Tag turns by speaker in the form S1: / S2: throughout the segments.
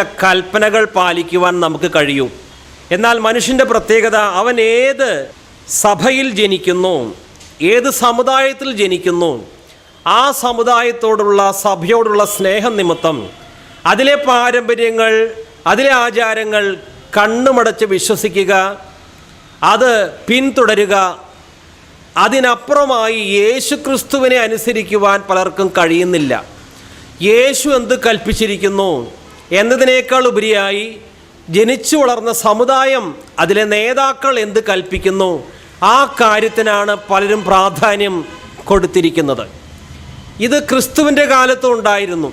S1: കൽപ്പനകൾ പാലിക്കുവാൻ നമുക്ക് കഴിയും. എന്നാൽ മനുഷ്യന്റെ പ്രത്യേകത അവൻ ഏത് സഭയിൽ ജനിക്കുന്നു ഏത് സമുദായത്തിൽ ജനിക്കുന്നു ആ സമുദായത്തോടുള്ള സഭയോടുള്ള സ്നേഹം നിമിത്തം അതിലെ പാരമ്പര്യങ്ങൾ അതിലെ ആചാരങ്ങൾ കണ്ണുമടച്ച് വിശ്വസിക്കുക അത് പിന്തുടരുക അതിനപ്പുറമായി യേശു ക്രിസ്തുവിനെ അനുസരിക്കുവാൻ പലർക്കും കഴിയുന്നില്ല. യേശു എന്ത് കൽപ്പിച്ചിരിക്കുന്നു? എന്നതിനേക്കാൾ ഉപരിയായി ജനിച്ചു വളർന്ന സമുദായം അതിലെ നേതാക്കൾ എന്ത് കൽപ്പിക്കുന്നു? ആ കാര്യത്തിനാണ് പലരും പ്രാധാന്യം കൊടുത്തിരിക്കുന്നത്. ഇത് ക്രിസ്തുവിന്റെ കാലത്തും ഉണ്ടായിരുന്നു.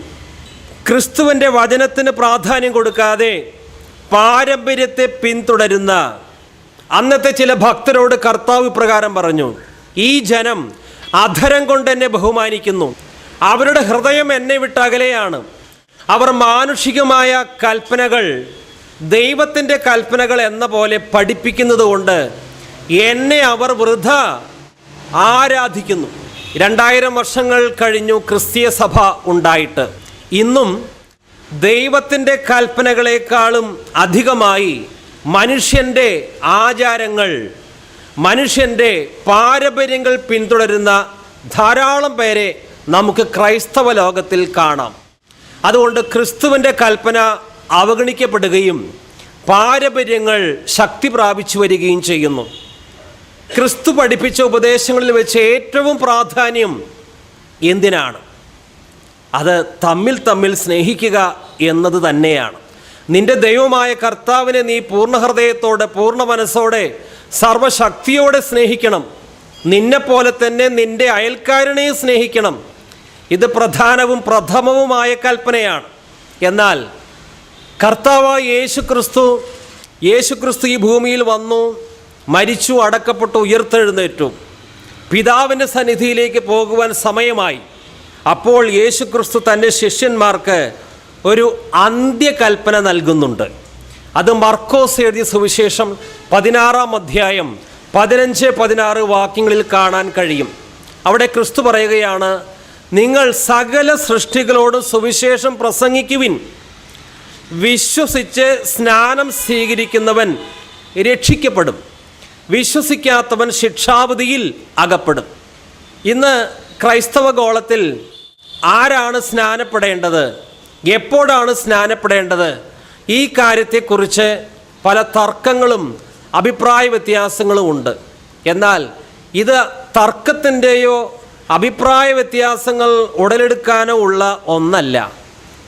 S1: ക്രിസ്തുവിന്റെ വചനത്തിന് പ്രാധാന്യം കൊടുക്കാതെ പാരമ്പര്യത്തെ പിന്തുടരുന്ന അന്നത്തെ ചില ഭക്തരോട് കർത്താവ് പ്രകാരം പറഞ്ഞു ഈ ജനം അധരം കൊണ്ട് എന്നെ ബഹുമാനിക്കുന്നു. അവരുടെ ഹൃദയം എന്നെ വിട്ട് അകലെയാണ് അവർ മാനുഷികമായ കൽപ്പനകൾ ദൈവത്തിന്റെ കൽപ്പനകൾ എന്ന പോലെ പഠിപ്പിക്കുന്നത് കൊണ്ട് എന്നെ അവർ വൃഥ ആരാധിക്കുന്നു. രണ്ടായിരം വർഷങ്ങൾ കഴിഞ്ഞു ക്രിസ്തീയ സഭ ഉണ്ടായിട്ട്. ഇന്നും ദൈവത്തിന്റെ കൽപ്പനകളെക്കാളും അധികമായി മനുഷ്യന്റെ ആചാരങ്ങൾ മനുഷ്യന്റെ പാരമ്പര്യങ്ങൾ പിന്തുടരുന്ന ധാരാളം പേരെ നമുക്ക് ക്രൈസ്തവ ലോകത്തിൽ കാണാം. അതുകൊണ്ട് ക്രിസ്തുവിന്റെ കൽപ്പന അവഗണിക്കപ്പെടുകയും പാരമ്പര്യങ്ങൾ ശക്തി പ്രാപിച്ചു വരികയും ചെയ്യുന്നു. ക്രിസ്തു പഠിപ്പിച്ച ഉപദേശങ്ങളിൽ വെച്ച് ഏറ്റവും പ്രാധാന്യം എന്തിനാണ്? അത് തമ്മിൽ തമ്മിൽ സ്നേഹിക്കുക എന്നത് തന്നെയാണ്. നിന്റെ ദൈവമായ കർത്താവിനെ നീ പൂർണ ഹൃദയത്തോടെ പൂർണ മനസ്സോടെ സർവശക്തിയോടെ സ്നേഹിക്കണം. നിന്നെപ്പോലെ തന്നെ നിന്റെ അയൽക്കാരനെയും സ്നേഹിക്കണം. ഇത് പ്രധാനവും പ്രഥമവുമായ കൽപ്പനയാണ്. എന്നാൽ കർത്താവായ യേശു ക്രിസ്തു യേശു ക്രിസ്തു ഈ ഭൂമിയിൽ വന്നു മരിച്ചു അടക്കപ്പെട്ടു ഉയർത്തെഴുന്നേറ്റു. പിതാവിന്റെ സന്നിധിയിലേക്ക് പോകുവാൻ സമയമായി. അപ്പോൾ യേശു ക്രിസ്തു തന്റെ ശിഷ്യന്മാർക്ക് ഒരു അന്ത്യകൽപ്പന നൽകുന്നുണ്ട്. അത് മർക്കോസ് എഴുതിയ സുവിശേഷം പതിനാറാം അധ്യായം പതിനഞ്ച് പതിനാറ് വാക്യങ്ങളിൽ കാണാൻ കഴിയും. അവിടെ ക്രിസ്തു പറയുകയാണ് നിങ്ങൾ സകല സൃഷ്ടികളോട് സുവിശേഷം പ്രസംഗിക്കുവിൻ. വിശ്വസിച്ച് സ്നാനം സ്വീകരിക്കുന്നവൻ രക്ഷിക്കപ്പെടും. വിശ്വസിക്കാത്തവൻ ശിക്ഷാവധിയിൽ അകപ്പെടും. ഇന്ന് ക്രൈസ്തവ ഗോളത്തിൽ ആരാണ് സ്നാനപ്പെടേണ്ടത്? എപ്പോഴാണ് സ്നാനപ്പെടേണ്ടത്? ഈ കാര്യത്തെക്കുറിച്ച് പല തർക്കങ്ങളും അഭിപ്രായ വ്യത്യാസങ്ങളും ഉണ്ട്. എന്നാൽ ഇത് തർക്കത്തിന്റെയോ അഭിപ്രായ വ്യത്യാസങ്ങൾ ഉടലെടുക്കാനോ ഉള്ള ഒന്നല്ല.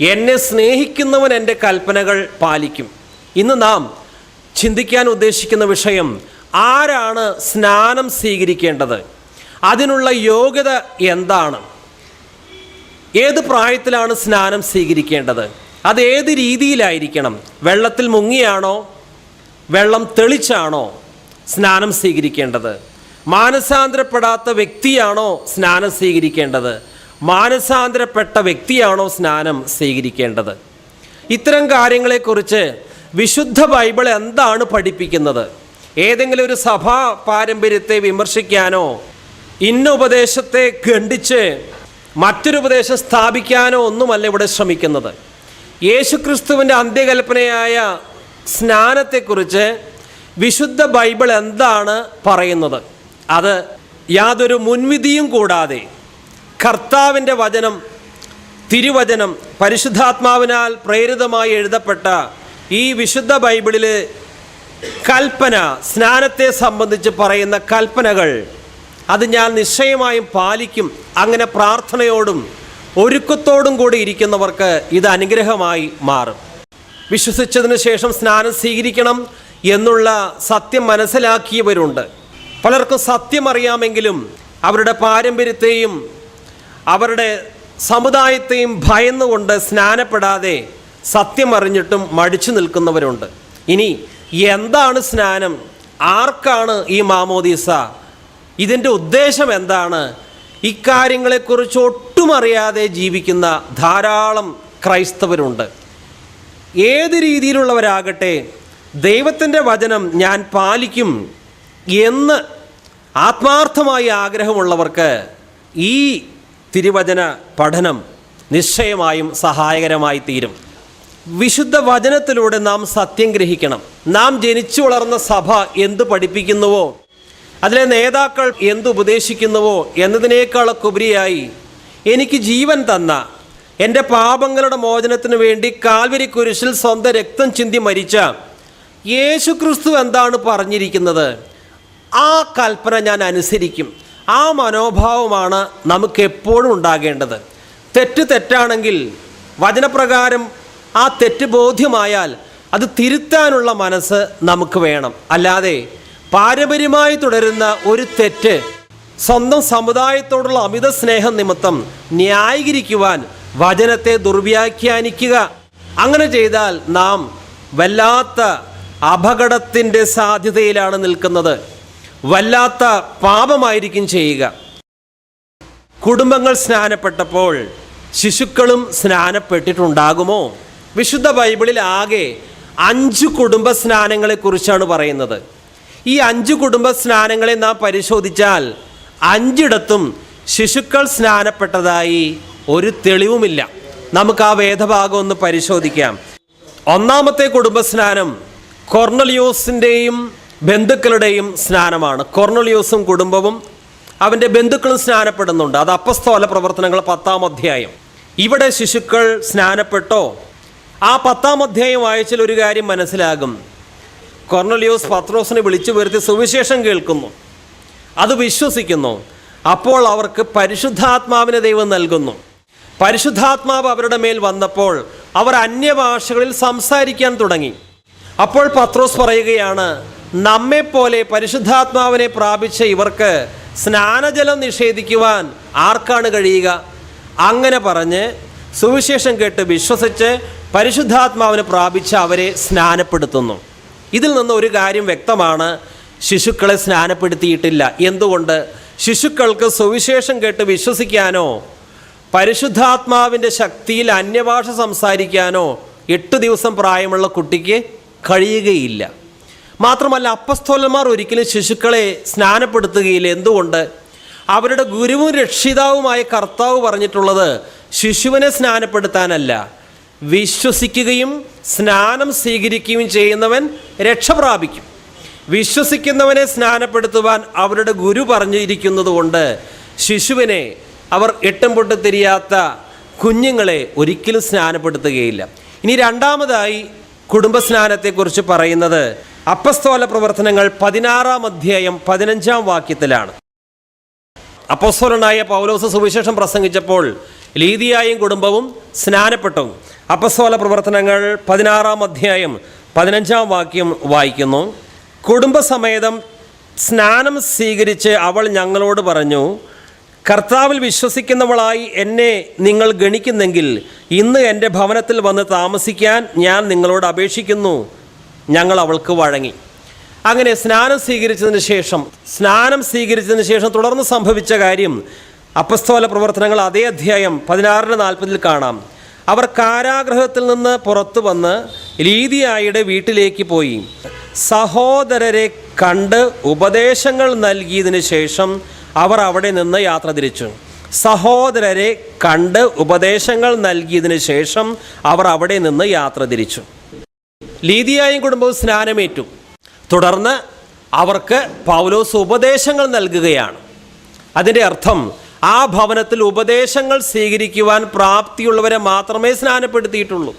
S1: എന്നെ സ്നേഹിക്കുന്നവൻ എന്റെ കൽപ്പനകൾ പാലിക്കും. ഇന്ന് നാം ചിന്തിക്കാൻ ഉദ്ദേശിക്കുന്ന വിഷയം ആരാണ് സ്നാനം സ്വീകരിക്കേണ്ടത്? അതിനുള്ള യോഗ്യത എന്താണ്? ഏത് പ്രായത്തിലാണ് സ്നാനം സ്വീകരിക്കേണ്ടത്? അത് ഏത് രീതിയിലായിരിക്കണം? വെള്ളത്തിൽ മുങ്ങിയാണോ? വെള്ളം തെളിച്ചാണോ സ്നാനം സ്വീകരിക്കേണ്ടത്? മാനസാന്തരപ്പെടാത്ത വ്യക്തിയാണോ സ്നാനം സ്വീകരിക്കേണ്ടത്? മാനസാന്തരപ്പെട്ട വ്യക്തിയാണോ സ്നാനം സ്വീകരിക്കേണ്ടത്? ഇത്തരം കാര്യങ്ങളെക്കുറിച്ച് വിശുദ്ധ ബൈബിൾ എന്താണ് പഠിപ്പിക്കുന്നത്? ഏതെങ്കിലും ഒരു സഭാ പാരമ്പര്യത്തെ വിമർശിക്കാനോ ഇന്ന ഉപദേശത്തെ ഖണ്ഡിച്ച് മറ്റൊരു ഉപദേശം സ്ഥാപിക്കാനോ ഒന്നുമല്ല ഇവിടെ ശ്രമിക്കുന്നത്. യേശുക്രിസ്തുവിന്റെ അന്ത്യകൽപ്പനയായ സ്നാനത്തെക്കുറിച്ച് വിശുദ്ധ ബൈബിൾ എന്താണ് പറയുന്നത്? അത് യാതൊരു മുൻവിധിയും കൂടാതെ കർത്താവിന്റെ വചനം തിരുവചനം പരിശുദ്ധാത്മാവിനാൽ പ്രേരിതമായി എഴുതപ്പെട്ട ഈ വിശുദ്ധ ബൈബിളിൽ കൽപ്പന സ്നാനത്തെ സംബന്ധിച്ച് പറയുന്ന കൽപ്പനകൾ അത് ഞാൻ നിശ്ചയമായും പാലിക്കും. അങ്ങനെ പ്രാർത്ഥനയോടും ഒരുക്കത്തോടും കൂടി ഇരിക്കുന്നവർക്ക് ഇത് അനുഗ്രഹമായി മാറും. വിശ്വസിച്ചതിന് ശേഷം സ്നാനം സ്വീകരിക്കണം എന്നുള്ള സത്യം മനസ്സിലാക്കിയവരുണ്ട്. പലർക്കും സത്യം അറിയാമെങ്കിലും അവരുടെ പാരമ്പര്യത്തെയും അവരുടെ സമുദായത്തെയും ഭയന്നുകൊണ്ട് സ്നാനപ്പെടാതെ സത്യം അറിഞ്ഞിട്ടും മടിച്ചു നിൽക്കുന്നവരുണ്ട്. ഇനി എന്താണ് സ്നാനം? ആർക്കാണ് ഈ മാമോദീസ? ഇതിന്റെ ഉദ്ദേശം എന്താണ്? ഇക്കാര്യങ്ങളെക്കുറിച്ച് ഒട്ടും അറിയാതെ ജീവിക്കുന്ന ധാരാളം ക്രൈസ്തവരുണ്ട്. ഏത് രീതിയിലുള്ളവരാകട്ടെ ദൈവത്തിന്റെ വചനം ഞാൻ പാലിക്കും. എന്ന് ആത്മാർത്ഥമായ ആഗ്രഹമുള്ളവർക്ക് ഈ തിരുവചന പഠനം നിശ്ചയമായും സഹായകരമായി തീരും. വിശുദ്ധ വചനത്തിലൂടെ നാം സത്യം ഗ്രഹിക്കണം. നാം ജനിച്ചു വളർന്ന സഭ എന്ത് പഠിപ്പിക്കുന്നുവോ അതിലെ നേതാക്കൾ എന്ത് ഉപദേശിക്കുന്നുവോ എന്നതിനേക്കാളൊക്കെ ഉപരിയായി എനിക്ക് ജീവൻ തന്ന എന്റെ പാപങ്ങളുടെ മോചനത്തിന് വേണ്ടി കാൽവരി കുരിശിൽ സ്വന്തം രക്തം ചിന്തി മരിച്ച യേശു ക്രിസ്തു എന്താണ് പറഞ്ഞിരിക്കുന്നത്? ആ കൽപ്പന ഞാൻ അനുസരിക്കും. ആ മനോഭാവമാണ് നമുക്ക് എപ്പോഴും ഉണ്ടാകേണ്ടത്. തെറ്റ് തെറ്റാണെങ്കിൽ വചനപ്രകാരം ആ തെറ്റ് ബോധ്യമായാൽ അത് തിരുത്താനുള്ള മനസ്സ് നമുക്ക് വേണം. അല്ലാതെ പാരമ്പര്യമായി തുടരുന്ന ഒരു തെറ്റ് സ്വന്തം സമുദായത്തോടുള്ള അമിത സ്നേഹം നിമിത്തം ന്യായീകരിക്കുവാൻ വചനത്തെ ദുർവ്യാഖ്യാനിക്കുക. അങ്ങനെ ചെയ്താൽ നാം വല്ലാത്ത അപകടത്തിന്റെ സാധ്യതയിലാണ് നിൽക്കുന്നത്. വല്ലാത്ത പാപമായിരിക്കും ചെയ്യുക. കുടുംബങ്ങൾ സ്നാനപ്പെട്ടപ്പോൾ ശിശുക്കളും സ്നാനപ്പെട്ടിട്ടുണ്ടാകുമോ? വിശുദ്ധ ബൈബിളിൽ ആകെ അഞ്ച് കുടുംബ സ്നാനങ്ങളെക്കുറിച്ചാണ് പറയുന്നത്. ഈ അഞ്ച് കുടുംബ സ്നാനങ്ങളെ നാം പരിശോധിച്ചാൽ അഞ്ചിടത്തും ശിശുക്കൾ സ്നാനപ്പെട്ടതായി ഒരു തെളിവുമില്ല. നമുക്ക് ആ വേദഭാഗം ഒന്ന് പരിശോധിക്കാം. ഒന്നാമത്തെ കുടുംബ സ്നാനം കൊർണലിയോസിന്റെയും ബന്ധുക്കളുടെയും സ്നാനമാണ്. കൊർണലിയോസും കുടുംബവും അവന്റെ ബന്ധുക്കളും സ്നാനപ്പെടുന്നുണ്ട്. അത് അപ്പസ്തോല പ്രവർത്തനങ്ങൾ പത്താം അധ്യായം. ഇവിടെ ശിശുക്കൾ സ്നാനപ്പെട്ടോ? ആ പത്താം അധ്യായം വായിച്ചാൽ ഒരു കാര്യം മനസ്സിലാകും. കൊർണലിയോസ് പത്രോസിനെ വിളിച്ചു വരുത്തി സുവിശേഷം കേൾക്കുന്നു. അത് വിശ്വസിക്കുന്നു. അപ്പോൾ അവർക്ക് പരിശുദ്ധാത്മാവിനെ ദൈവം നൽകുന്നു. പരിശുദ്ധാത്മാവ് അവരുടെ മേൽ വന്നപ്പോൾ അവർ അന്യഭാഷകളിൽ സംസാരിക്കാൻ തുടങ്ങി. അപ്പോൾ പത്രോസ് പറയുകയാണ് നമ്മെപ്പോലെ പരിശുദ്ധാത്മാവിനെ പ്രാപിച്ച ഇവർക്ക് സ്നാനജലം നിഷേധിക്കുവാൻ ആർക്കാണ് കഴിയുക? അങ്ങനെ പറഞ്ഞ് സുവിശേഷം കേട്ട് വിശ്വസിച്ച് പരിശുദ്ധാത്മാവിനെ പ്രാപിച്ച് അവരെ സ്നാനപ്പെടുത്തുന്നു. ഇതിൽ നിന്ന് ഒരു കാര്യം വ്യക്തമാണ്. ശിശുക്കളെ സ്നാനപ്പെടുത്തിയിട്ടില്ല. എന്തുകൊണ്ട്? ശിശുക്കൾക്ക് സുവിശേഷം കേട്ട് വിശ്വസിക്കാനോ പരിശുദ്ധാത്മാവിന്റെ ശക്തിയിൽ അന്യഭാഷ സംസാരിക്കാനോ എട്ട് ദിവസം പ്രായമുള്ള കുട്ടിക്ക് കഴിയുകയില്ല. മാത്രമല്ല അപ്പസ്തോലന്മാർ ഒരിക്കലും ശിശുക്കളെ സ്നാനപ്പെടുത്തുകയില്ല. എന്തുകൊണ്ട്? അവരുടെ ഗുരുവും രക്ഷിതാവുമായ കർത്താവ് പറഞ്ഞിട്ടുള്ളത് ശിശുവിനെ സ്നാനപ്പെടുത്താനല്ല. വിശ്വസിക്കുകയും സ്നാനം സ്വീകരിക്കുകയും ചെയ്യുന്നവൻ രക്ഷ പ്രാപിക്കും. വിശ്വസിക്കുന്നവനെ സ്നാനപ്പെടുത്തുവാൻ അവരുടെ ഗുരു പറഞ്ഞിരിക്കുന്നത് കൊണ്ട് ശിശുവിനെ അവർ എട്ടും പൊട്ട് തിരിയാത്ത കുഞ്ഞുങ്ങളെ ഒരിക്കലും സ്നാനപ്പെടുത്തുകയില്ല. ഇനി രണ്ടാമതായി കുടുംബ സ്നാനത്തെക്കുറിച്ച് പറയുന്നത് അപ്പസ്തോല പ്രവർത്തനങ്ങൾ പതിനാറാം അധ്യായം പതിനഞ്ചാം വാക്യത്തിലാണ്. അപ്പസ്തോലനായ പൗലോസ് സുവിശേഷം പ്രസംഗിച്ചപ്പോൾ ലീതിയായും കുടുംബവും സ്നാനപ്പെട്ടു. അപ്പസ്തോല പ്രവർത്തനങ്ങൾ പതിനാറാം അധ്യായം പതിനഞ്ചാം വാക്യം വായിക്കുന്നു. കുടുംബസമേതം സ്നാനം സ്വീകരിച്ച് അവൾ ഞങ്ങളോട് പറഞ്ഞു കർത്താവിൽ വിശ്വസിക്കുന്നവളായി എന്നെ നിങ്ങൾ ഗണിക്കുന്നെങ്കിൽ ഇന്ന് എന്റെ ഭവനത്തിൽ വന്ന് താമസിക്കാൻ ഞാൻ നിങ്ങളോട് അപേക്ഷിക്കുന്നു. ഞങ്ങൾ അവൾക്ക് വഴങ്ങി. അങ്ങനെ സ്നാനം സ്വീകരിച്ചതിന് ശേഷം സ്നാനം സ്വീകരിച്ചതിന് ശേഷം തുടർന്ന് സംഭവിച്ച കാര്യം അപ്പസ്തോല പ്രവർത്തനങ്ങൾ അതേ അധ്യായം പതിനാറിന് നാൽപ്പതിൽ കാണാം. അവർ കാരാഗ്രഹത്തിൽ നിന്ന് പുറത്തു വന്ന് ലീതിയായുടെ വീട്ടിലേക്ക് പോയി. സഹോദരരെ കണ്ട് ഉപദേശങ്ങൾ നൽകിയതിന് ശേഷം അവർ അവിടെ നിന്ന് യാത്ര തിരിച്ചു. സഹോദരരെ കണ്ട് ഉപദേശങ്ങൾ നൽകിയതിന് ശേഷം അവർ അവിടെ നിന്ന് യാത്ര തിരിച്ചു. ലീതിയായും കുടുംബവും സ്നാനമേറ്റു. തുടർന്ന് അവർക്ക് പൗലോസ് ഉപദേശങ്ങൾ നൽകുകയാണ്. അതിന്റെ അർത്ഥം ആ ഭവനത്തിൽ ഉപദേശങ്ങൾ സ്വീകരിക്കുവാൻ പ്രാപ്തിയുള്ളവരെ മാത്രമേ സ്നാനപ്പെടുത്തിയിട്ടുള്ളൂ.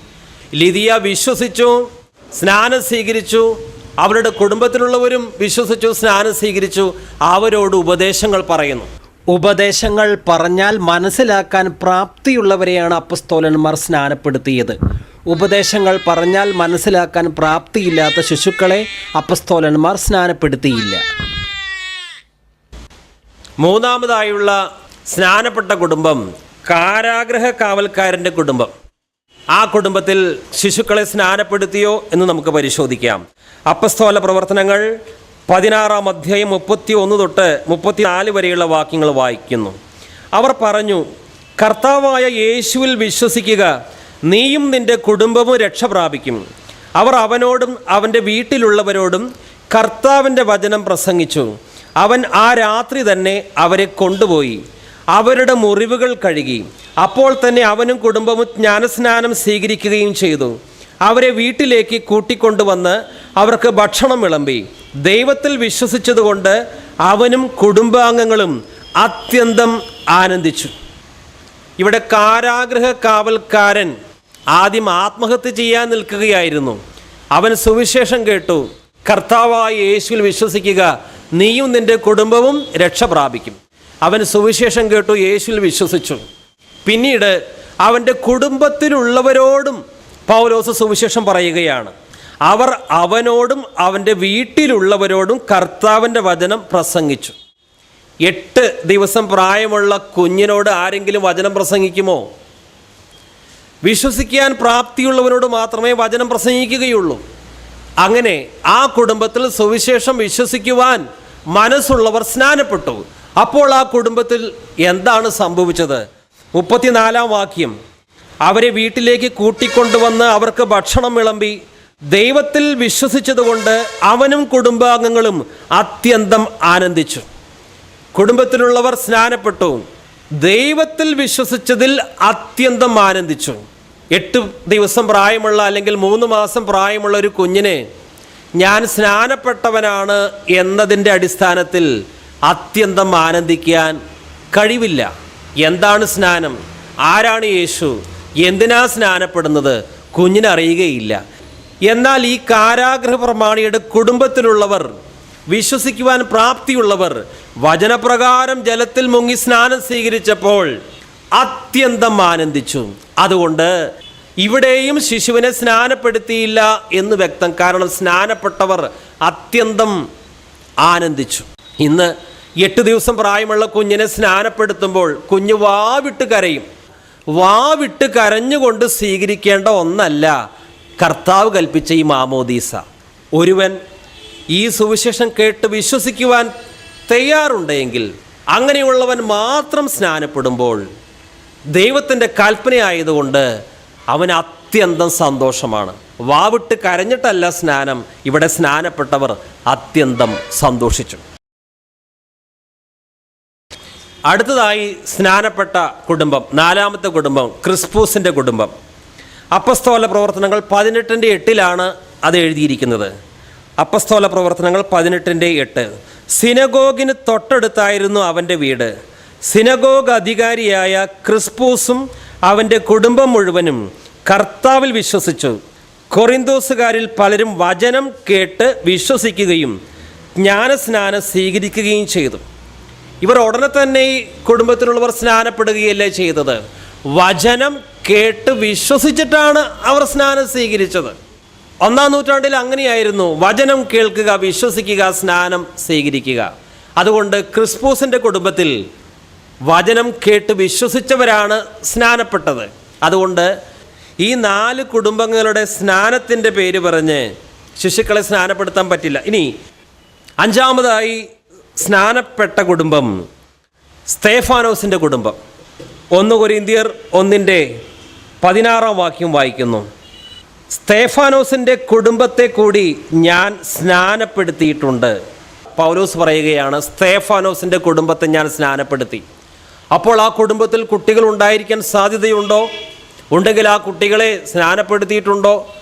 S1: ലിതിയ വിശ്വസിച്ചു സ്നാനം സ്വീകരിച്ചു അവരുടെ കുടുംബത്തിലുള്ളവരും വിശ്വസിച്ചു സ്നാനം സ്വീകരിച്ചു അവരോട് ഉപദേശങ്ങൾ പറയുന്നു. ഉപദേശങ്ങൾ പറഞ്ഞാൽ മനസ്സിലാക്കാൻ പ്രാപ്തിയുള്ളവരെയാണ് അപ്പസ്തോലന്മാർ സ്നാനപ്പെടുത്തിയത്. ഉപദേശങ്ങൾ പറഞ്ഞാൽ മനസ്സിലാക്കാൻ പ്രാപ്തിയില്ലാത്ത ശിശുക്കളെ അപ്പസ്തോലന്മാർ സ്നാനപ്പെടുത്തിയില്ല. മൂന്നാമതായുള്ള സ്നാനപ്പെട്ട കുടുംബം കാരാഗ്രഹ കാവൽക്കാരന്റെ കുടുംബം. ആ കുടുംബത്തിൽ ശിശുക്കളെ സ്നാനപ്പെടുത്തിയോ എന്ന് നമുക്ക് പരിശോധിക്കാം. അപ്പസ്തോല പ്രവർത്തനങ്ങൾ പതിനാറാം അധ്യായം മുപ്പത്തി ഒന്ന് തൊട്ട് മുപ്പത്തിനാല് വരെയുള്ള വാക്യങ്ങൾ വായിക്കുന്നു. അവർ പറഞ്ഞു കർത്താവായ യേശുവിൽ വിശ്വസിക്കുക നീയും നിന്റെ കുടുംബവും രക്ഷ പ്രാപിക്കും. അവർ അവനോടും അവന്റെ വീട്ടിലുള്ളവരോടും കർത്താവിന്റെ വചനം പ്രസംഗിച്ചു. അവൻ ആ രാത്രി തന്നെ അവരെ കൊണ്ടുപോയി. അവരുടെ മുറിവുകൾ കഴുകി. അപ്പോൾ തന്നെ അവനും കുടുംബവും ജ്ഞാനസ്നാനം സ്വീകരിക്കുകയും ചെയ്തു. അവരെ വീട്ടിലേക്ക് കൂട്ടിക്കൊണ്ടുവന്ന് അവർക്ക് ഭക്ഷണം വിളമ്പി. ദൈവത്തിൽ വിശ്വസിച്ചതുകൊണ്ട് അവനും കുടുംബാംഗങ്ങളും അത്യന്തം ആനന്ദിച്ചു. ഇവിടെ കാരാഗ്രഹ കാവൽക്കാരൻ ആദ്യം ആത്മഹത്യ ചെയ്യാൻ നിൽക്കുകയായിരുന്നു. അവൻ സുവിശേഷം കേട്ടു കർത്താവായ യേശുവിൽ വിശ്വസിക്കുക നീയും നിന്റെ കുടുംബവും രക്ഷ പ്രാപിക്കും. അവൻ സുവിശേഷം കേട്ടു യേശുവിൽ വിശ്വസിച്ചു. പിന്നീട് അവന്റെ കുടുംബത്തിലുള്ളവരോടും പൗലോസ് സുവിശേഷം പറയുകയാണ് അവർ അവനോടും അവന്റെ വീട്ടിലുള്ളവരോടും കർത്താവിന്റെ വചനം പ്രസംഗിച്ചു. എട്ട് ദിവസം പ്രായമുള്ള കുഞ്ഞിനോട് ആരെങ്കിലും വചനം പ്രസംഗിക്കുമോ? വിശ്വസിക്കാൻ പ്രാപ്തിയുള്ളവരോട് മാത്രമേ വചനം പ്രസംഗിക്കുകയുള്ളൂ. അങ്ങനെ ആ കുടുംബത്തിൽ സുവിശേഷം വിശ്വസിക്കുവാൻ മനസ്സുള്ളവർ സ്നാനപ്പെട്ടു. അപ്പോൾ ആ കുടുംബത്തിൽ എന്താണ് സംഭവിച്ചത്? മുപ്പത്തിനാലാം വാക്യം. അവരെ വീട്ടിലേക്ക് കൂട്ടിക്കൊണ്ടുവന്ന് അവർക്ക് ഭക്ഷണം വിളമ്പി ദൈവത്തിൽ വിശ്വസിച്ചതുകൊണ്ട് അവനും കുടുംബാംഗങ്ങളും അത്യന്തം ആനന്ദിച്ചു. കുടുംബത്തിലുള്ളവർ സ്നാനപ്പെട്ടു. ദൈവത്തിൽ വിശ്വസിച്ചതിൽ അത്യന്തം ആനന്ദിച്ചു. എട്ട് ദിവസം പ്രായമുള്ള അല്ലെങ്കിൽ മൂന്ന് മാസം പ്രായമുള്ള ഒരു കുഞ്ഞിനെ ഞാൻ സ്നാനപ്പെട്ടവനാണ് എന്നതിന്റെ അടിസ്ഥാനത്തിൽ അത്യന്തം ആനന്ദിക്കാൻ കഴിവില്ല. എന്താണ് സ്നാനം? ആരാണ് യേശു? എന്തിനാ സ്നാനപ്പെടുന്നത്? കുഞ്ഞിനറിയുകയില്ല എന്നാൽ ഈ കാരാഗ്രഹ പ്രമാണിയുടെ കുടുംബത്തിലുള്ളവർ വിശ്വസിക്കുവാൻ പ്രാപ്തിയുള്ളവർ വചനപ്രകാരം ജലത്തിൽ മുങ്ങി സ്നാനം സ്വീകരിച്ചപ്പോൾ അത്യന്തം ആനന്ദിച്ചു. അതുകൊണ്ട് ഇവിടെയും ശിശുവിനെ സ്നാനപ്പെടുത്തിയില്ല എന്ന് വ്യക്തം. കാരണം സ്നാനപ്പെട്ടവർ അത്യന്തം ആനന്ദിച്ചു. ഇന്ന് എട്ട് ദിവസം പ്രായമുള്ള കുഞ്ഞിനെ സ്നാനപ്പെടുത്തുമ്പോൾ കുഞ്ഞ് വാവിട്ട് കരയും. വാവിട്ട് കരഞ്ഞുകൊണ്ട് സ്വീകരിക്കേണ്ട ഒന്നല്ല കർത്താവ് കൽപ്പിച്ച ഈ മാമോദീസ. ഒരുവൻ ഈ സുവിശേഷം കേട്ട് വിശ്വസിക്കുവാൻ തയ്യാറുണ്ടെങ്കിൽ അങ്ങനെയുള്ളവൻ മാത്രം സ്നാനപ്പെടുമ്പോൾ ദൈവത്തിന്റെ കൽപ്പനയായതുകൊണ്ട് അവൻ അത്യന്തം സന്തോഷമാണ്. വാവിട്ട് കരഞ്ഞിട്ടല്ല സ്നാനം ഇവിടെ സ്നാനപ്പെട്ടവർ അത്യന്തം സന്തോഷിച്ചു. അടുത്തതായി സ്നാനപ്പെട്ട കുടുംബം നാലാമത്തെ കുടുംബം ക്രിസ്പൂസിന്റെ കുടുംബം. അപ്പസ്തോല പ്രവർത്തനങ്ങൾ പതിനെട്ടിന്റെ എട്ടിലാണ് അത് എഴുതിയിരിക്കുന്നത്. അപ്പസ്തോല പ്രവർത്തനങ്ങൾ പതിനെട്ടിന്റെ എട്ട്. സിനഗോഗിന് തൊട്ടടുത്തായിരുന്നു അവന്റെ വീട്. സിനഗോഗ് അധികാരിയായ ക്രിസ്പൂസും അവന്റെ കുടുംബം മുഴുവനും കർത്താവിൽ വിശ്വസിച്ചു. കൊറിന്തോസുകാരിൽ പലരും വചനം കേട്ട് വിശ്വസിക്കുകയും ജ്ഞാനസ്നാനം സ്വീകരിക്കുകയും ചെയ്തു. ഇവർ ഉടനെ തന്നെ ഈ കുടുംബത്തിലുള്ളവർ സ്നാനപ്പെടുകയല്ലേ ചെയ്തത്? വചനം കേട്ട് വിശ്വസിച്ചിട്ടാണ് അവർ സ്നാനം സ്വീകരിച്ചത്. ഒന്നാം നൂറ്റാണ്ടിൽ അങ്ങനെയായിരുന്നു. വചനം കേൾക്കുക വിശ്വസിക്കുക സ്നാനം സ്വീകരിക്കുക. അതുകൊണ്ട് ക്രിസ്പൂസിന്റെ കുടുംബത്തിൽ വചനം കേട്ട് വിശ്വസിച്ചവരാണ് സ്നാനപ്പെട്ടത്. അതുകൊണ്ട് ഈ നാല് കുടുംബങ്ങളുടെ സ്നാനത്തിന്റെ പേര് പറഞ്ഞ് ശിശുക്കളെ സ്നാനപ്പെടുത്താൻ പറ്റില്ല. ഇനി അഞ്ചാമതായി സ്നാനപ്പെട്ട കുടുംബം സ്തേഫാനോസിന്റെ കുടുംബം. ഒന്ന് കൊരിന്തിയർ ഒന്നിന്റെ പതിനാറാം വാക്യം വായിക്കുന്നു. സ്തേഫാനോസിന്റെ കുടുംബത്തെ കൂടി ഞാൻ സ്നാനപ്പെടുത്തിയിട്ടുണ്ട്. പൗലോസ് പറയുകയാണ് സ്തേഫാനോസിന്റെ കുടുംബത്തെ ഞാൻ സ്നാനപ്പെടുത്തി. അപ്പോൾ ആ കുടുംബത്തിൽ കുട്ടികൾ ഉണ്ടായിരിക്കാൻ സാധ്യതയുണ്ടോ? ഉണ്ടെങ്കിൽ ആ കുട്ടികളെ സ്നാനപ്പെടുത്തിയിട്ടുണ്ടോ?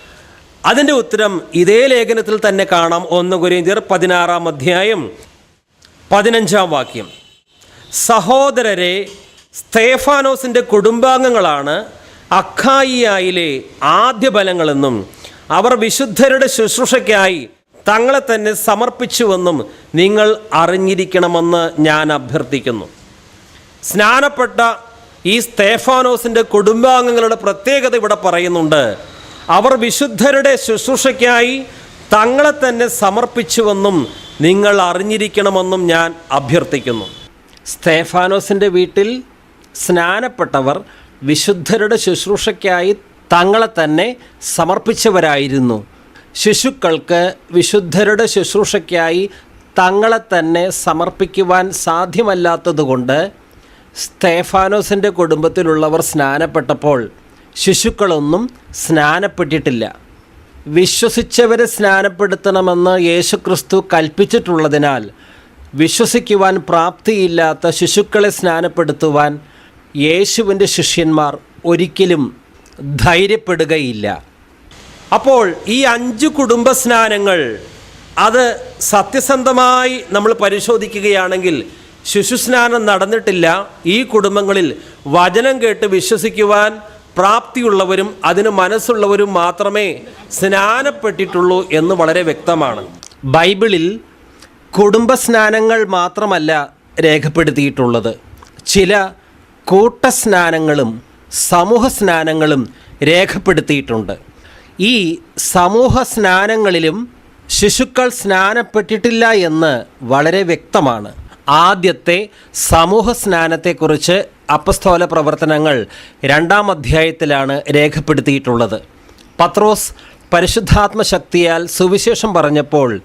S1: അതിന്റെ ഉത്തരം ഇതേ ലേഖനത്തിൽ തന്നെ കാണാം. ഒന്ന് കുരിന്തിയർ പതിനാറാം അധ്യായം പതിനഞ്ചാം വാക്യം. സഹോദരരെ സ്തേഫാനോസിന്റെ കുടുംബാംഗങ്ങളാണ് അഖായിയായിലെ ആദ്യ ബലങ്ങളെന്നും അവർ വിശുദ്ധരുടെ ശുശ്രൂഷയ്ക്കായി തങ്ങളെ തന്നെ സമർപ്പിച്ചുവെന്നും നിങ്ങൾ അറിഞ്ഞിരിക്കണമെന്ന് ഞാൻ അഭ്യർത്ഥിക്കുന്നു. സ്നാനപ്പെട്ട ഈ സ്തേഫാനോസിന്റെ കുടുംബാംഗങ്ങളുടെ പ്രത്യേകത ഇവിടെ പറയുന്നുണ്ട്. അവർ വിശുദ്ധരുടെ ശുശ്രൂഷയ്ക്കായി തങ്ങളെ തന്നെ സമർപ്പിച്ചുവെന്നും നിങ്ങൾ അറിഞ്ഞിരിക്കണമെന്നും ഞാൻ അഭ്യർത്ഥിക്കുന്നു. സ്തേഫാനോസിന്റെ വീട്ടിൽ സ്നാനപ്പെട്ടവർ വിശുദ്ധരുടെ ശുശ്രൂഷയ്ക്കായി തങ്ങളെ തന്നെ സമർപ്പിച്ചവരായിരുന്നു. ശിശുക്കൾക്ക് വിശുദ്ധരുടെ ശുശ്രൂഷയ്ക്കായി തങ്ങളെ തന്നെ സമർപ്പിക്കുവാൻ സാധ്യമല്ലാത്തതുകൊണ്ട് സ്തേഫാനോസിന്റെ കുടുംബത്തിലുള്ളവർ സ്നാനപ്പെട്ടപ്പോൾ ശിശുക്കളൊന്നും സ്നാനപ്പെട്ടിട്ടില്ല. വിശ്വസിച്ചവരെ സ്നാനപ്പെടുത്തണമെന്ന് യേശുക്രിസ്തു കൽപ്പിച്ചിട്ടുള്ളതിനാൽ വിശ്വസിക്കുവാൻ പ്രാപ്തിയില്ലാത്ത ശിശുക്കളെ സ്നാനപ്പെടുത്തുവാൻ യേശുവിന്റെ ശിഷ്യന്മാർ ഒരിക്കലും ധൈര്യപ്പെടുകയില്ല. അപ്പോൾ ഈ അഞ്ച് കുടുംബ സ്നാനങ്ങൾ അത് സത്യസന്ധമായി നമ്മൾ പരിശോധിക്കുകയാണെങ്കിൽ ശിശുസ്നാനം നടന്നിട്ടില്ല. ഈ കുടുംബങ്ങളിൽ വചനം കേട്ട് വിശ്വസിക്കുവാൻ പ്രാപ്തിയുള്ളവരും അതിന് മനസ്സുള്ളവരും മാത്രമേ സ്നാനപ്പെട്ടിട്ടുള്ളൂ എന്ന് വളരെ വ്യക്തമാണ്. ബൈബിളിൽ കുടുംബ സ്നാനങ്ങൾ മാത്രമല്ല രേഖപ്പെടുത്തിയിട്ടുള്ളത്. ചില കൂട്ടസ്നാനങ്ങളും സമൂഹ സ്നാനങ്ങളും രേഖപ്പെടുത്തിയിട്ടുണ്ട്. ഈ സമൂഹ സ്നാനങ്ങളിലും ശിശുക്കൾ സ്നാനപ്പെട്ടിട്ടില്ല എന്ന് വളരെ വ്യക്തമാണ്. ആദ്യത്തെ സമൂഹ സ്നാനത്തെക്കുറിച്ച് അപ്പസ്തോല പ്രവർത്തനങ്ങൾ രണ്ടാം അധ്യായത്തിലാണ് രേഖപ്പെടുത്തിയിട്ടുള്ളത്. പത്രോസ് പരിശുദ്ധാത്മ ശക്തിയാൽ സുവിശേഷം പറഞ്ഞപ്പോൾ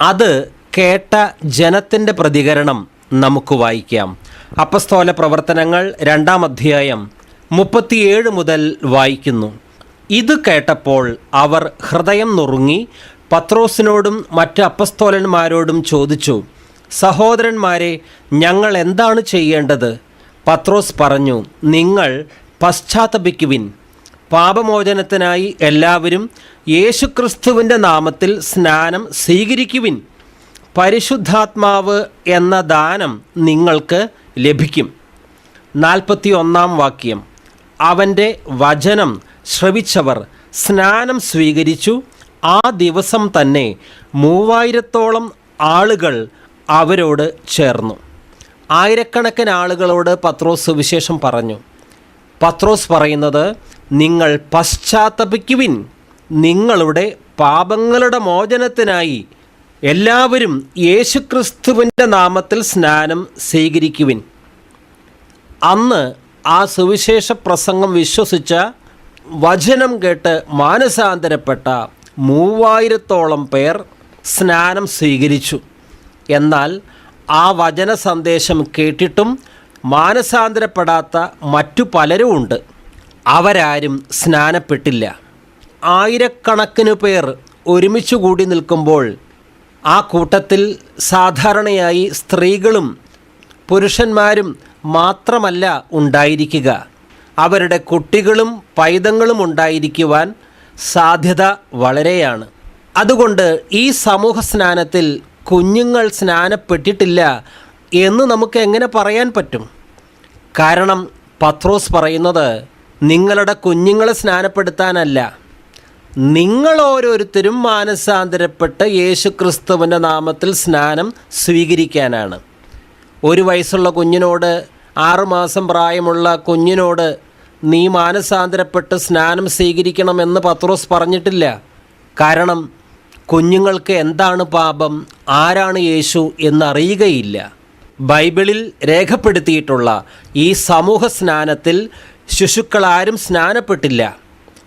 S1: അത് കേട്ട ജനത്തിന്റെ പ്രതികരണം നമുക്ക് വായിക്കാം. അപ്പസ്തോല പ്രവർത്തനങ്ങൾ രണ്ടാം അധ്യായം മുപ്പത്തിയേഴ് മുതൽ വായിക്കുന്നു. ഇത് കേട്ടപ്പോൾ അവർ ഹൃദയം നുറുങ്ങി പത്രോസിനോടും മറ്റ് അപ്പസ്തോലന്മാരോടും ചോദിച്ചു സഹോദരന്മാരെ ഞങ്ങൾ എന്താണ് ചെയ്യേണ്ടത്? പത്രോസ് പറഞ്ഞു നിങ്ങൾ പശ്ചാത്തപിക്കുവിൻ. പാപമോചനത്തിനായി എല്ലാവരും യേശുക്രിസ്തുവിന്റെ നാമത്തിൽ സ്നാനം സ്വീകരിക്കുവിൻ. പരിശുദ്ധാത്മാവ് എന്ന ദാനം നിങ്ങൾക്ക് ലഭിക്കും. നാൽപ്പത്തി ഒന്നാം വാക്യം. അവന്റെ വചനം ശ്രവിച്ചവർ സ്നാനം സ്വീകരിച്ചു. ആ ദിവസം തന്നെ മൂവായിരത്തോളം ആളുകൾ അവരോട് ചേർന്നു. ആയിരക്കണക്കിന് ആളുകളോട് പത്രോസ് സുവിശേഷം പറഞ്ഞു. പത്രോസ് പറയുന്നത് നിങ്ങൾ പശ്ചാത്തപിക്കുവിൻ. നിങ്ങളുടെ പാപങ്ങളുടെ മോചനത്തിനായി എല്ലാവരും യേശുക്രിസ്തുവിന്റെ നാമത്തിൽ സ്നാനം സ്വീകരിക്കുവിൻ. അന്ന് ആ സുവിശേഷ പ്രസംഗം വിശ്വസിച്ച വചനം കേട്ട് മാനസാന്തരപ്പെട്ട മൂവായിരത്തോളം പേർ സ്നാനം സ്വീകരിച്ചു. എന്നാൽ ആ വചന സന്ദേശം കേട്ടിട്ടും മാനസാന്തരപ്പെടാത്ത മറ്റു പലരും ഉണ്ട്. അവരാരും സ്നാനപ്പെട്ടില്ല. ആയിരക്കണക്കിന് പേർ ഒരുമിച്ച് കൂടി നിൽക്കുമ്പോൾ ആ കൂട്ടത്തിൽ സാധാരണയായി സ്ത്രീകളും പുരുഷന്മാരും മാത്രമല്ല ഉണ്ടായിരിക്കുക. അവരുടെ കുട്ടികളും പൈതങ്ങളും ഉണ്ടായിരിക്കുവാൻ സാധ്യത വളരെയാണ്. അതുകൊണ്ട് ഈ സമൂഹ സ്നാനത്തിൽ കുഞ്ഞുങ്ങൾ സ്നാനപ്പെട്ടിട്ടില്ല എന്ന് നമുക്ക് എങ്ങനെ പറയാൻ പറ്റും? കാരണം പത്രോസ് പറയുന്നത് നിങ്ങളുടെ കുഞ്ഞുങ്ങളെ സ്നാനപ്പെടുത്താനല്ല. നിങ്ങൾ ഓരോരുത്തരും മാനസാന്തരപ്പെട്ട് യേശുക്രിസ്തുവിന്റെ നാമത്തിൽ സ്നാനം സ്വീകരിക്കാനാണ്. ഒരു വയസ്സുള്ള കുഞ്ഞിനോട് ആറുമാസം പ്രായമുള്ള കുഞ്ഞിനോട് നീ മാനസാന്തരപ്പെട്ട് സ്നാനം സ്വീകരിക്കണമെന്ന് പത്രോസ് പറഞ്ഞിട്ടില്ല. കാരണം കുഞ്ഞുങ്ങൾക്ക് എന്താണ് പാപം ആരാണ് യേശു എന്നറിയുകയില്ല. ബൈബിളിൽ രേഖപ്പെടുത്തിയിട്ടുള്ള ഈ സമൂഹ സ്നാനത്തിൽ ശിശുക്കളാരും സ്നാനപ്പെട്ടില്ല.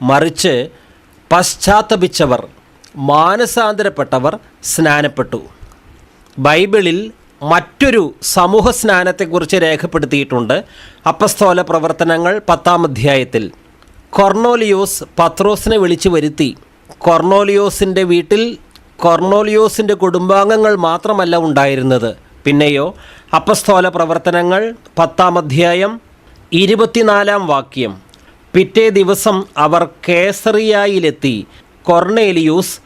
S1: മറിച്ച് പശ്ചാത്തപിച്ചവർ മാനസാന്തരപ്പെട്ടവർ സ്നാനപ്പെട്ടു. ബൈബിളിൽ മറ്റൊരു സമൂഹ സ്നാനത്തെക്കുറിച്ച് രേഖപ്പെടുത്തിയിട്ടുണ്ട്. അപ്പസ്തോല പ്രവർത്തനങ്ങൾ പത്താം അധ്യായത്തിൽ. കൊർണോലിയോസ് പത്രോസിനെ വിളിച്ചു വരുത്തി. കൊർണോലിയോസിന്റെ വീട്ടിൽ കൊർണോലിയോസിന്റെ കുടുംബാംഗങ്ങൾ മാത്രമല്ല ഉണ്ടായിരുന്നത്. പിന്നെയോ അപ്പസ്തോല പ്രവർത്തനങ്ങൾ പത്താം അധ്യായം ഇരുപത്തിനാലാം വാക്യം. പിറ്റേ ദിവസം അവർ കേസറിയായിലെത്തി. കൊർണേലിയൂസ്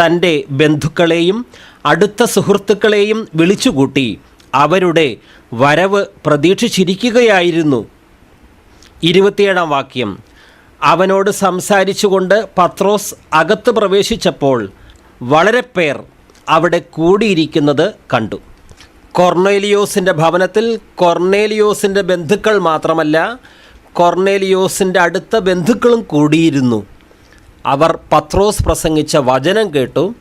S1: തന്റെ ബന്ധുക്കളെയും അടുത്ത സുഹൃത്തുക്കളെയും വിളിച്ചുകൂട്ടി. അവരുടെ വരവ് പ്രതീക്ഷിച്ചിരിക്കുകയായിരുന്നു. ഇരുപത്തിയേഴാം വാക്യം. അവനോട് സംസാരിച്ചുകൊണ്ട് പത്രോസ് അകത്ത് പ്രവേശിച്ചപ്പോൾ വളരെ പേർ അവിടെ കൂടിയിരിക്കുന്നത് കണ്ടു. കൊർണേലിയോസിന്റെ ഭവനത്തിൽ കൊർണേലിയോസിന്റെ ബന്ധുക്കൾ മാത്രമല്ല കൊർണേലിയോസിന്റെ അടുത്ത ബന്ധുക്കളും കൂടിയിരുന്നു. അവർ പത്രോസ് പ്രസംഗിച്ച വചനം കേട്ടു.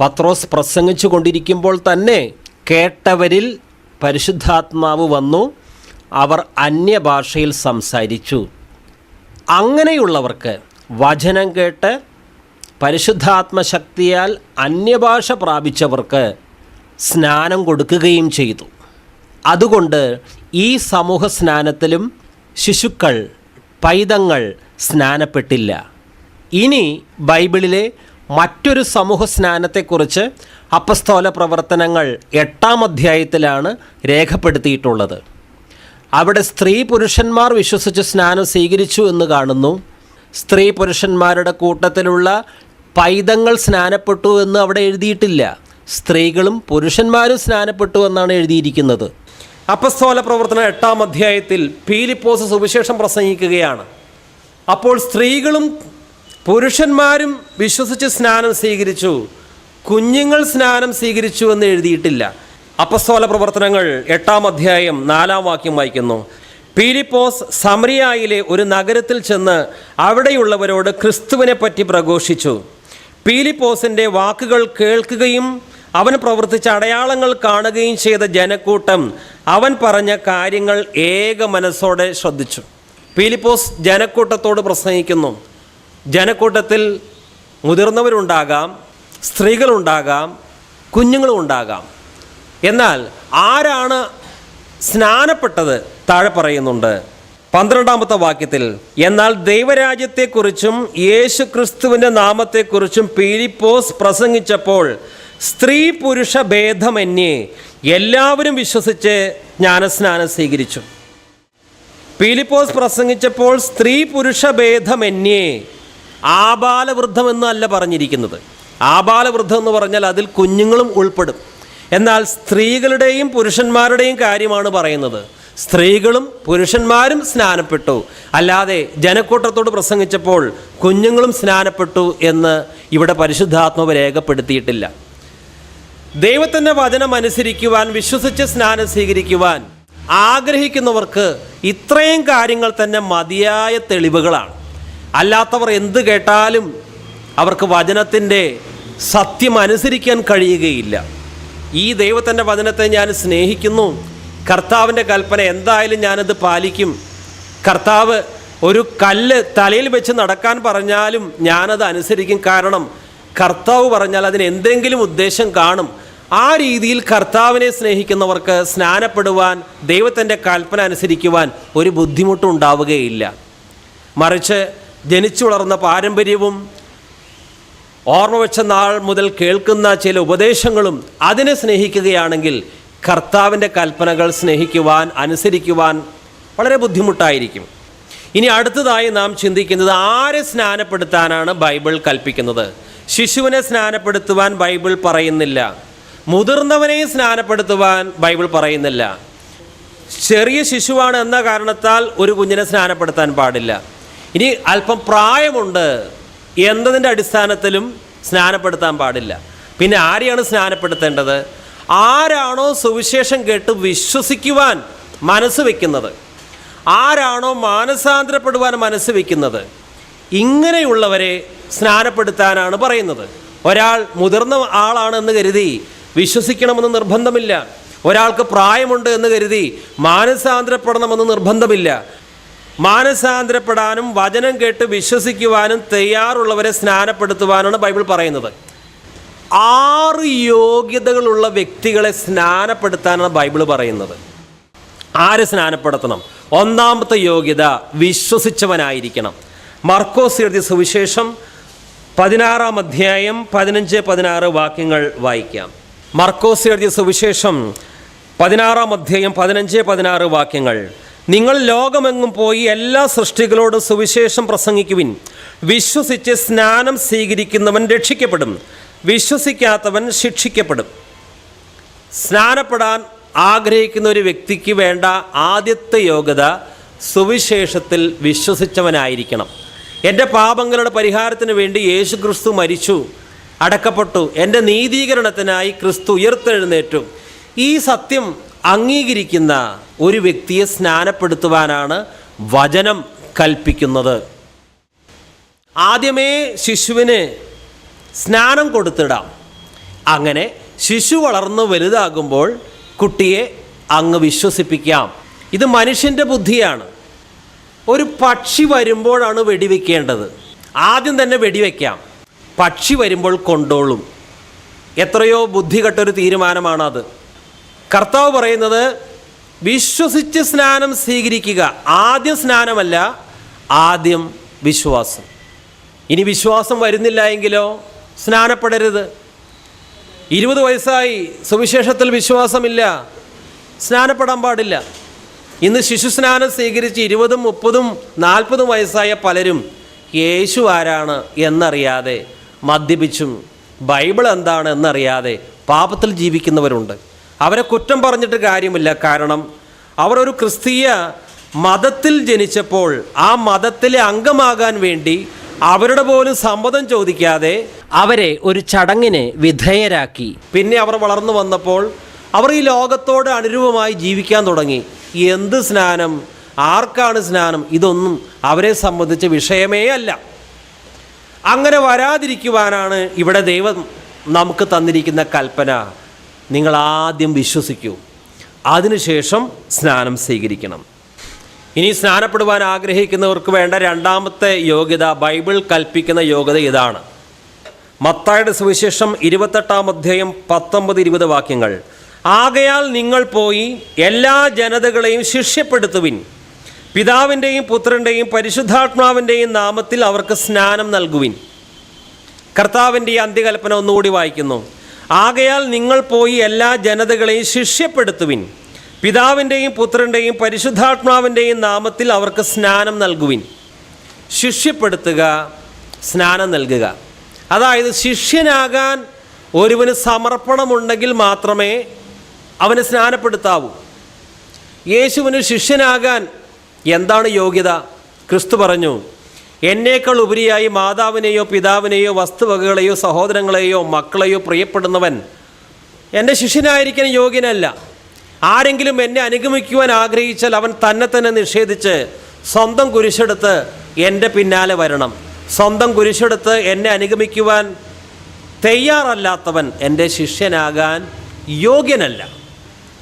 S1: പത്രോസ് പ്രസംഗിച്ചു കൊണ്ടിരിക്കുമ്പോൾ തന്നെ കേട്ടവരിൽ പരിശുദ്ധാത്മാവ് വന്നു. അവർ അന്യഭാഷയിൽ സംസാരിച്ചു. അങ്ങനെയുള്ളവർക്ക് വചനം കേട്ട് പരിശുദ്ധാത്മശക്തിയാൽ അന്യഭാഷ പ്രാപിച്ചവർക്ക് സ്നാനം കൊടുക്കുകയും ചെയ്തു. അതുകൊണ്ട് ഈ സമൂഹ സ്നാനത്തിലും ശിശുക്കൾ പൈതങ്ങൾ സ്നാനപ്പെട്ടില്ല. ഇനി ബൈബിളിലെ മറ്റൊരു സമൂഹ സ്നാനത്തെക്കുറിച്ച് അപ്പസ്തോല പ്രവർത്തനങ്ങൾ എട്ടാം അധ്യായത്തിലാണ് രേഖപ്പെടുത്തിയിട്ടുള്ളത്. അവിടെ സ്ത്രീ പുരുഷന്മാർ വിശ്വസിച്ച് സ്നാനം സ്വീകരിച്ചു എന്ന് കാണുന്നു. സ്ത്രീ പുരുഷന്മാരുടെ കൂട്ടത്തിലുള്ള പൈതങ്ങൾ സ്നാനപ്പെട്ടു എന്ന് അവിടെ എഴുതിയിട്ടില്ല. സ്ത്രീകളും പുരുഷന്മാരും സ്നാനപ്പെട്ടു എന്നാണ് എഴുതിയിരിക്കുന്നത്. അപ്പസ്തോല പ്രവർത്തന എട്ടാം അധ്യായത്തിൽ പീലിപ്പോസ് സുവിശേഷം പ്രസംഗിക്കുകയാണ്. അപ്പോൾ സ്ത്രീകളും പുരുഷന്മാരും വിശ്വസിച്ച് സ്നാനം സ്വീകരിച്ചു. കുഞ്ഞുങ്ങൾ സ്നാനം സ്വീകരിച്ചു എന്ന് എഴുതിയിട്ടില്ല. അപ്പസ്തോല പ്രവർത്തനങ്ങൾ എട്ടാം അധ്യായം നാലാം വാക്യം വായിക്കുന്നു. പീലിപ്പോസ് സമറിയായിലെ ഒരു നഗരത്തിൽ ചെന്ന് അവിടെയുള്ളവരോട് ക്രിസ്തുവിനെ പറ്റി പ്രഘോഷിച്ചു. പീലിപ്പോസിന്റെ വാക്കുകൾ കേൾക്കുകയും അവൻ പ്രവർത്തിച്ച അടയാളങ്ങൾ കാണുകയും ചെയ്ത ജനക്കൂട്ടം അവൻ പറഞ്ഞ കാര്യങ്ങൾ ഏക മനസ്സോടെ ശ്രദ്ധിച്ചു. പീലിപ്പോസ് ജനക്കൂട്ടത്തോട് പ്രസംഗിക്കുന്നു. ജനക്കൂട്ടത്തിൽ മുതിർന്നവരുണ്ടാകാം സ്ത്രീകളുണ്ടാകാം കുഞ്ഞുങ്ങളും ഉണ്ടാകാം എന്നാൽ ആരാണ് സ്നാനപ്പെട്ടത്? താഴെ പറയുന്നുണ്ട്. പന്ത്രണ്ടാമത്തെ വാക്യത്തിൽ എന്നാൽ ദൈവരാജ്യത്തെക്കുറിച്ചും യേശു ക്രിസ്തുവിന്റെ നാമത്തെക്കുറിച്ചും പീലിപ്പോസ് പ്രസംഗിച്ചപ്പോൾ സ്ത്രീ പുരുഷ ഭേദമന്യേ എല്ലാവരും വിശ്വസിച്ച് ജ്ഞാനസ്നാനം സ്വീകരിച്ചു. പീലിപ്പോസ് പ്രസംഗിച്ചപ്പോൾ സ്ത്രീ പുരുഷ ഭേദമന്യേ ആബാലവൃദ്ധം എന്നല്ല പറഞ്ഞിരിക്കുന്നത്. ആബാലവൃദ്ധം എന്ന് പറഞ്ഞാൽ അതിൽ കുഞ്ഞുങ്ങളും ഉൾപ്പെടും. എന്നാൽ സ്ത്രീകളുടെയും പുരുഷന്മാരുടെയും കാര്യമാണ് പറയുന്നത്. സ്ത്രീകളും പുരുഷന്മാരും സ്നാനപ്പെട്ടു. അല്ലാതെ ജനക്കൂട്ടത്തോട് പ്രസംഗിച്ചപ്പോൾ കുഞ്ഞുങ്ങളും സ്നാനപ്പെട്ടു എന്ന് ഇവിടെ പരിശുദ്ധാത്മാവ് രേഖപ്പെടുത്തിയിട്ടില്ല. ദൈവത്തിന്റെ വചനം അനുസരിക്കുവാൻ വിശ്വസിച്ച് സ്നാനം സ്വീകരിക്കുവാൻ ആഗ്രഹിക്കുന്നവർക്ക് ഇത്രയും കാര്യങ്ങൾ തന്നെ മതിയായ തെളിവുകളാണ്. അല്ലാത്തവർ എന്ത് കേട്ടാലും അവർക്ക് വചനത്തിന്റെ സത്യം അനുസരിക്കാൻ കഴിയുകയില്ല. ഈ ദൈവത്തിന്റെ വചനത്തെ ഞാൻ സ്നേഹിക്കുന്നു. കർത്താവിന്റെ കൽപ്പന എന്തായാലും ഞാനത് പാലിക്കും. കർത്താവ് ഒരു കല്ല് തലയിൽ വെച്ച് നടക്കാൻ പറഞ്ഞാലും ഞാനത് അനുസരിക്കും. കാരണം കർത്താവ് പറഞ്ഞാൽ അതിന് എന്തെങ്കിലും ഉദ്ദേശം കാണും. ആ രീതിയിൽ കർത്താവിനെ സ്നേഹിക്കുന്നവർക്ക് സ്നാനപ്പെടുവാൻ ദൈവത്തിന്റെ കൽപ്പന അനുസരിക്കുവാൻ ഒരു ബുദ്ധിമുട്ടും ഉണ്ടാവുകയില്ല. മറിച്ച് ജനിച്ചു വളർന്ന പാരമ്പര്യവും ഓർമ്മ വെച്ച നാൾ മുതൽ കേൾക്കുന്ന ചില ഉപദേശങ്ങളും അതിനെ സ്നേഹിക്കുകയാണെങ്കിൽ കർത്താവിന്റെ കൽപ്പനകൾ സ്നേഹിക്കുവാൻ അനുസരിക്കുവാൻ വളരെ ബുദ്ധിമുട്ടായിരിക്കും. ഇനി അടുത്തതായി നാം ചിന്തിക്കുന്നത് ആരെ സ്നാനപ്പെടുത്താനാണ് ബൈബിൾ കൽപ്പിക്കുന്നത്? ശിശുവിനെ സ്നാനപ്പെടുത്തുവാൻ ബൈബിൾ പറയുന്നില്ല. മുതിർന്നവനെയും സ്നാനപ്പെടുത്തുവാൻ ബൈബിൾ പറയുന്നില്ല. ചെറിയ ശിശുവാണ് എന്ന കാരണത്താൽ ഒരു കുഞ്ഞിനെ സ്നാനപ്പെടുത്താൻ പാടില്ല. ഇനി അല്പം പ്രായമുണ്ട് എന്നതിന്റെ അടിസ്ഥാനത്തിലും സ്നാനപ്പെടുത്താൻ പാടില്ല. പിന്നെ ആരെയാണ് സ്നാനപ്പെടുത്തേണ്ടത്? ആരാണോ സുവിശേഷം കേട്ട് വിശ്വസിക്കുവാൻ മനസ്സ് വയ്ക്കുന്നത് ആരാണോ മാനസാന്തരപ്പെടുവാൻ മനസ്സ് വയ്ക്കുന്നത് ഇങ്ങനെയുള്ളവരെ സ്നാനപ്പെടുത്താനാണ് പറയുന്നത്. ഒരാൾ മുതിർന്ന ആളാണെന്ന് കരുതി വിശ്വസിക്കണമെന്ന് നിർബന്ധമില്ല. ഒരാൾക്ക് പ്രായമുണ്ട് എന്ന് കരുതി മാനസാന്തരപ്പെടണമെന്ന് നിർബന്ധമില്ല. മാനസാന്തരപ്പെടാനും വചനം കേട്ട് വിശ്വസിക്കുവാനും തയ്യാറുള്ളവരെ സ്നാനപ്പെടുത്തുവാനാണ് ബൈബിൾ പറയുന്നത്. ആറ് യോഗ്യതകളുള്ള വ്യക്തികളെ സ്നാനപ്പെടുത്താനാണ് ബൈബിൾ പറയുന്നത്. ആര് സ്നാനപ്പെടുത്തണം? ഒന്നാമത്തെ യോഗ്യത വിശ്വസിച്ചവനായിരിക്കണം. മർക്കോസ് എഴുതിയ സുവിശേഷം പതിനാറാം അധ്യായം പതിനഞ്ച് പതിനാറ് വാക്യങ്ങൾ വായിക്കാം. മർക്കോസ് എഴുതിയ സുവിശേഷം പതിനാറാം അധ്യായം പതിനഞ്ച് പതിനാറ് വാക്യങ്ങൾ. നിങ്ങൾ ലോകമെങ്ങും പോയി എല്ലാ സൃഷ്ടികളോടും സുവിശേഷം പ്രസംഗിക്കുവിൻ. വിശ്വസിച്ച് സ്നാനം സ്വീകരിക്കുന്നവൻ രക്ഷിക്കപ്പെടും. വിശ്വസിക്കാത്തവൻ ശിക്ഷിക്കപ്പെടും. സ്നാനപ്പെടാൻ ആഗ്രഹിക്കുന്ന ഒരു വ്യക്തിക്ക് വേണ്ട ആദ്യത്തെ യോഗ്യത സുവിശേഷത്തിൽ വിശ്വസിച്ചവനായിരിക്കണം. എന്റെ പാപങ്ങളുടെ പരിഹാരത്തിന് വേണ്ടി യേശു ക്രിസ്തു മരിച്ചു അടക്കപ്പെട്ടു. എന്റെ നീതീകരണത്തിനായി ക്രിസ്തു ഉയർത്തെഴുന്നേറ്റു. ഈ സത്യം അംഗീകരിക്കുന്ന ഒരു വ്യക്തിയെ സ്നാനപ്പെടുത്തുവാനാണ് വചനം കൽപ്പിക്കുന്നത്. ആദ്യമേ ശിശുവിന് സ്നാനം കൊടുത്തിടാം. അങ്ങനെ ശിശു വളർന്ന് വലുതാകുമ്പോൾ കുട്ടിയെ അങ്ങ് വിശ്വസിപ്പിക്കാം. ഇത് മനുഷ്യന്റെ ബുദ്ധിയാണ്. ഒരു പക്ഷി വരുമ്പോഴാണ് വെടിവെക്കേണ്ടത്. ആദ്യം തന്നെ വെടിവെക്കാം. പക്ഷി വരുമ്പോൾ കൊണ്ടോളും. എത്രയോ ബുദ്ധികെട്ടൊരു തീരുമാനമാണത്. കർത്താവ് പറയുന്നത് വിശ്വസിച്ച് സ്നാനം സ്വീകരിക്കുക. ആദ്യം സ്നാനമല്ല ആദ്യം വിശ്വാസം. ഇനി വിശ്വാസം വരുന്നില്ല എങ്കിലോ സ്നാനപ്പെടരുത്. ഇരുപത് വയസ്സായി സുവിശേഷത്തിൽ വിശ്വാസമില്ല. സ്നാനപ്പെടാൻ പാടില്ല. ഇന്ന് ശിശുസ്നാനം സ്വീകരിച്ച് ഇരുപതും മുപ്പതും നാൽപ്പതും വയസ്സായ പലരും യേശു ആരാണ് എന്നറിയാതെ മദ്യപിച്ചും ബൈബിൾ എന്താണ് എന്നറിയാതെ പാപത്തിൽ ജീവിക്കുന്നവരുണ്ട്. അവരെ കുറ്റം പറഞ്ഞിട്ട് കാര്യമില്ല. കാരണം അവർ ഒരു ക്രിസ്തീയ മതത്തിൽ ജനിച്ചപ്പോൾ ആ മതത്തിലെ അംഗമാകാൻ വേണ്ടി അവരുടെ പോലും സമ്മതം ചോദിക്കാതെ അവരെ ഒരു ചടങ്ങിന് വിധേയരാക്കി. പിന്നെ അവർ വളർന്നു വന്നപ്പോൾ അവർ ഈ ലോകത്തോട് അനുരൂപമായി ജീവിക്കാൻ തുടങ്ങി. എന്ത് സ്നാനം? ആർക്കാണ് സ്നാനം? ഇതൊന്നും അവരെ സംബന്ധിച്ച വിഷയമേ അല്ല. അങ്ങനെ വരാതിരിക്കുവാനാണ് ഇവിടെ ദൈവം നമുക്ക് തന്നിരിക്കുന്ന കൽപ്പന. നിങ്ങൾ ആദ്യം വിശ്വസിക്കൂ. അതിനുശേഷം സ്നാനം സ്വീകരിക്കണം. ഇനി സ്നാനപ്പെടുവാൻ ആഗ്രഹിക്കുന്നവർക്ക് വേണ്ട രണ്ടാമത്തെ യോഗ്യത ബൈബിൾ കൽപ്പിക്കുന്ന യോഗ്യത ഇതാണ്. മത്തായുടെ സുവിശേഷം ഇരുപത്തെട്ടാം അധ്യായം പത്തൊമ്പത് ഇരുപത് വാക്യങ്ങൾ. ആകയാൽ നിങ്ങൾ പോയി എല്ലാ ജനതകളെയും ശിഷ്യപ്പെടുത്തുവിൻ. പിതാവിന്റെയും പുത്രന്റെയും പരിശുദ്ധാത്മാവിന്റെയും നാമത്തിൽ അവർക്ക് സ്നാനം നൽകുവിൻ. കർത്താവിന്റെ ഈ അന്ത്യകൽപ്പന ഒന്നുകൂടി വായിക്കുന്നു. ആകയാൽ നിങ്ങൾ പോയി എല്ലാ ജനതകളെയും ശിഷ്യപ്പെടുത്തുവിൻ. പിതാവിന്റെയും പുത്രന്റെയും പരിശുദ്ധാത്മാവിന്റെയും നാമത്തിൽ അവർക്ക് സ്നാനം നൽകുവിൻ. ശിഷ്യപ്പെടുത്തുക സ്നാനം നൽകുക. അതായത് ശിഷ്യനാകാൻ ഒരുവന് സമർപ്പണമുണ്ടെങ്കിൽ മാത്രമേ അവന് സ്നാനപ്പെടുത്താവൂ. യേശുവിന് ശിഷ്യനാകാൻ എന്താണ് യോഗ്യത? ക്രിസ്തു പറഞ്ഞു എന്നേക്കാൾ ഉപരിയായി മാതാവിനെയോ പിതാവിനെയോ വസ്തുവകകളെയോ സഹോദരങ്ങളെയോ മക്കളെയോ പ്രിയപ്പെടുന്നവൻ എന്റെ ശിഷ്യനായിരിക്കാൻ യോഗ്യനല്ല. ആരെങ്കിലും എന്നെ അനുഗമിക്കുവാൻ ആഗ്രഹിച്ചാൽ അവൻ തന്നെ തന്നെ നിഷേധിച്ച് സ്വന്തം കുരിശെടുത്ത് എന്റെ പിന്നാലെ വരണം. സ്വന്തം കുരിശെടുത്ത് എന്നെ അനുഗമിക്കുവാൻ തയ്യാറല്ലാത്തവൻ എന്റെ ശിഷ്യനാകാൻ യോഗ്യനല്ല.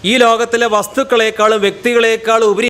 S1: ഈ ലോകത്തിലെ വസ്തുക്കളെക്കാളും വ്യക്തികളെക്കാളും ഉപരി